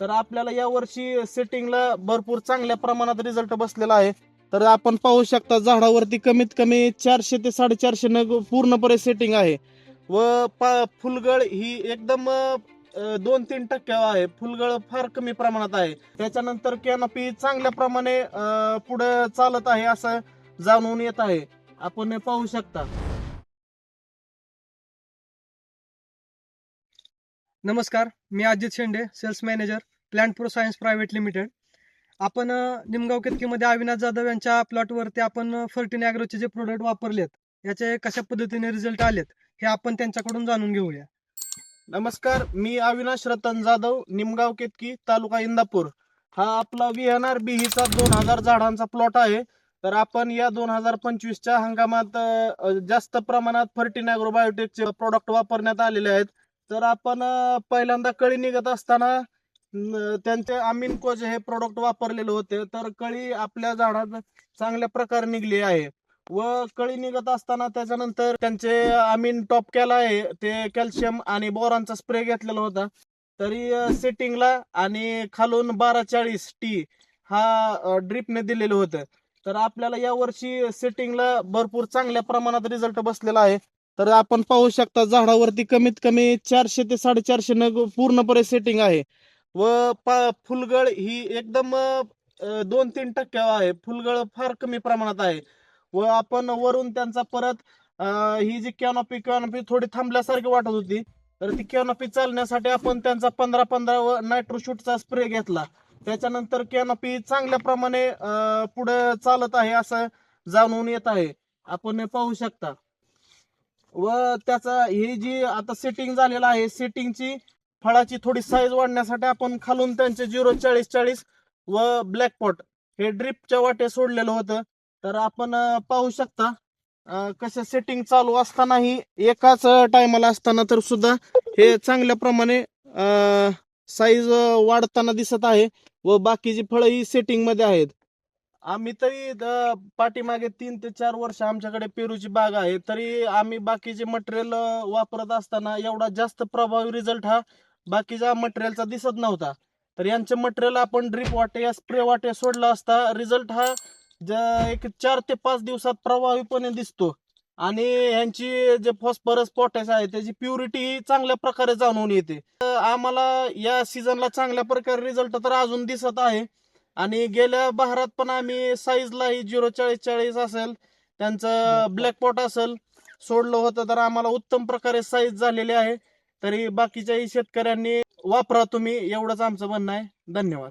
तर आपल्याला यावर्षी सेटिंगला भरपूर चांगल्या प्रमाणात रिझल्ट बसलेला आहे. तर आपण पाहू शकता झाडावरती कमीत कमी चारशे ते साडेचारशे नग पूर्णपणे सेटिंग आहे. व पा फुलगळ ही एकदम दोन तीन टक्के आहे. फुलगळ फार कमी प्रमाणात आहे. त्याच्यानंतर कॅनॉपी चांगल्या प्रमाणे पुढे चालत आहे असं जाणून येत आहे. आपण हे पाहू शकता. नमस्कार मी Ajit Shende sales manager plant pro science private limited. आपण निमगाव केतकीमध्ये अविनाश जाधव यांच्या प्लॉटवरती आपण फर्टिन ॲग्रोचे जे प्रोडक्ट वापरलेत याचे कशा पद्धतीने रिझल्ट आलेत हे आपण त्यांच्याकडून जाणून घेऊया. नमस्कार मी अविनाश रतन जाधव निमगाव केतकी तालुका इंदापूर. हा आपला व्ही एन आर बी हिचा दोन हजार झाडांचा प्लॉट आहे. तर आपण या दोन हजार पंचवीसच्या हंगामात जास्त प्रमाणात फर्टिन बायोटेकचे प्रोडक्ट वापरण्यात आलेले आहेत. तर आपण पहिल्यांदा कळी निघत असताना त्यांचे अमीन कोज हे प्रोडक्ट वापरलेले होते. तर कळी आपल्या झाडात चांगल्या प्रकारे निघली आहे. व कळी निघत असताना त्याच्यानंतर त्यांचे अमीन टॉप केला आहे. ते कॅल्शियम आणि बोरांचा स्प्रे घेतलेला होता. तरी सेटिंगला आणि खालून बारा चाळीस टी हा ड्रिपने दिलेलं होतं. तर आपल्याला यावर्षी सेटिंगला भरपूर चांगल्या प्रमाणात रिझल्ट बसलेला आहे. तर आपण पाहू शकता झाडावरती कमीत कमी चारशे ते साडेचारशे नग पूर्णपणे सेटिंग आहे. व पा फुलगळ ही एकदम दोन तीन टक्के आहे. फुलगळ फार कमी प्रमाणात आहे. व आपण वरून त्यांचा परत ही जी कॅनॉपी कॅनॉपी थोडी थांबल्यासारखी वाटत होती तर ती कॅनॉपी चालण्यासाठी आपण त्यांचा पंधरा पंधरा व नायट्रोशूटचा स्प्रे घेतला. त्याच्यानंतर कॅनॉपी चांगल्या प्रमाणे पुढे चालत आहे असं जाणून येत आहे. आपण हे पाहू शकता. व त्याचा ही जी आता सेटिंग झालेलं आहे सेटिंगची फळाची थोडी साईज वाढण्यासाठी आपण खालून त्यांचे झिरो चाळीस चाळीस व ब्लॅक पॉट हे ड्रिपच्या वाटे सोडलेलं होतं. तर आपण पाहू शकता कशा सेटिंग चालू असतानाही एकाच टायमाला असताना तर सुद्धा हे चांगल्या प्रमाणे साईज वाढताना दिसत आहे व बाकीची फळं ही सेटिंगमध्ये आहेत. आम्ही तरी द- पाठीमागे तीन ते चार वर्ष आमच्याकडे पेरूची बाग आहे तरी आम्ही बाकीचे मटेरियल वापरत असताना एवढा जास्त प्रभावी रिझल्ट हा बाकीच्या मटेरियलचा दिसत नव्हता. तर यांचे मटेरियल आपण ड्रीप वाटे या स्प्रे वाटे सोडला असता रिझल्ट हा ज- एक चार ते पाच दिवसात प्रभावीपणे दिसतो. आणि यांची जे फॉस्फरस पोटॅश आहे त्याची प्युरिटी चांगल्या प्रकारे जाणून येते. तर आम्हाला या सीझनला चांगल्या प्रकारे रिझल्ट तर अजून दिसत आहे. आणि गेल्या बहारात पण आम्ही साईजला ही झिरो चाळीस चाळीस असेल त्यांचं ब्लॅक पॉट असेल सोडलं होतं तर आम्हाला उत्तम प्रकारे साईज झालेली आहे. तरी बाकीच्याही शेतकऱ्यांनी वापरा तुम्ही एवढंच आमचं म्हणणं आहे. धन्यवाद.